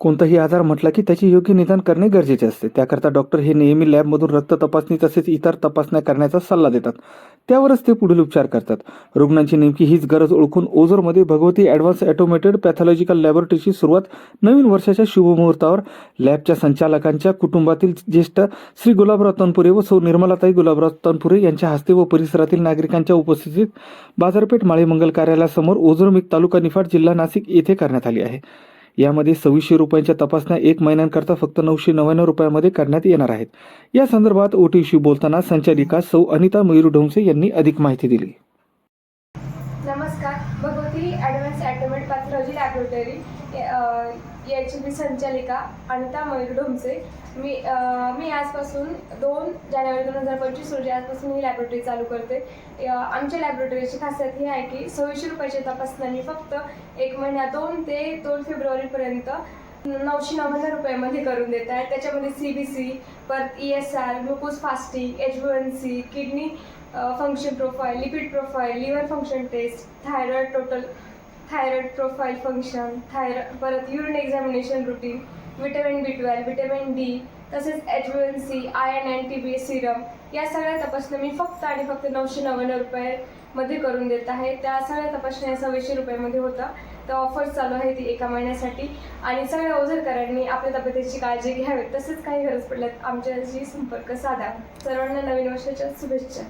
कोणताही आजार म्हटला की त्याचे योग्य निदान करणे गरजेचे असते. त्याकरता डॉक्टर हे नेहमी लॅबमधून रक्त तपासणी तसेच इतर तपासण्या करण्याचा सल्ला देतात. त्यावरच ते पुढील उपचार करतात. रुग्णांची नेमकी हीच गरज ओळखून ओझोरमध्ये भगवती ॲडव्हान्स ॲटोमेटेड पॅथॉलॉजिकल लॅबोरेटरीची सुरुवात नवीन वर्षाच्या शुभमुहूर्तावर लॅबच्या संचालकांच्या कुटुंबातील ज्येष्ठ श्री गुलाबराव तनपुरे व सौ निर्मलाताई गुलाबराव तनपुरे यांच्या हस्ते व परिसरातील नागरिकांच्या उपस्थितीत बाजारपेठ माळी मंगल कार्यालयासमोर ओझोरमिक तालुका निफाड जिल्हा नाशिक येथे करण्यात आली आहे. यामध्ये सव्वीसशे रुपयांच्या तपासण्या एक महिन्यांकरता फक्त नऊशे नव्याण्णव रुपयामध्ये करण्यात येणार आहेत. या संदर्भात ओटीशी बोलताना संचालिका सौ अनिता मयूर ढोंगसे यांनी अधिक माहिती दिली. नमस्कार. Bhagwati advance automate pathology laboratory याची मी संचालिका अनिता मयूर ढोमसे. मी मी आजपासून दोन जानेवारी दोन हजार पंचवीस रोजी आजपासून ही लॅबोरेटरी चालू करते. आमच्या लॅबोरेटरीची खासियत ही आहे की सव्वीसशे रुपयाच्या तपासण्याने फक्त एक महिन्यात दोन ते दोन फेब्रुवारीपर्यंत नऊशे नव्याण्णव रुपयामध्ये करून देत आहे त्याच्यामध्ये सी बी सी परत E S R glucose fasting H B N C kidney function profile lipid profile liver function test thyroid total thyroid profile function thyroid परत urine examination routine vitamin B twelve vitamin D तसेच H B N C iron and T B S serum या सगळ्या तपासण्या मी फक्त आणि फक्त नऊशे नव्याण्णव रुपयामध्ये करून देत आहे. त्या सगळ्या तपासण्या सव्वीसशे रुपयामध्ये होता. तर ऑफर चालू आहे ती एका महिन्यासाठी. आणि सगळ्या ओझरकरांनी आपल्या तब्येतीची काळजी घ्यावी. तसेच काही गरज पडल्यास आमच्याशी संपर्क साधा. सर्वांना नवीन वर्षाच्या शुभेच्छा.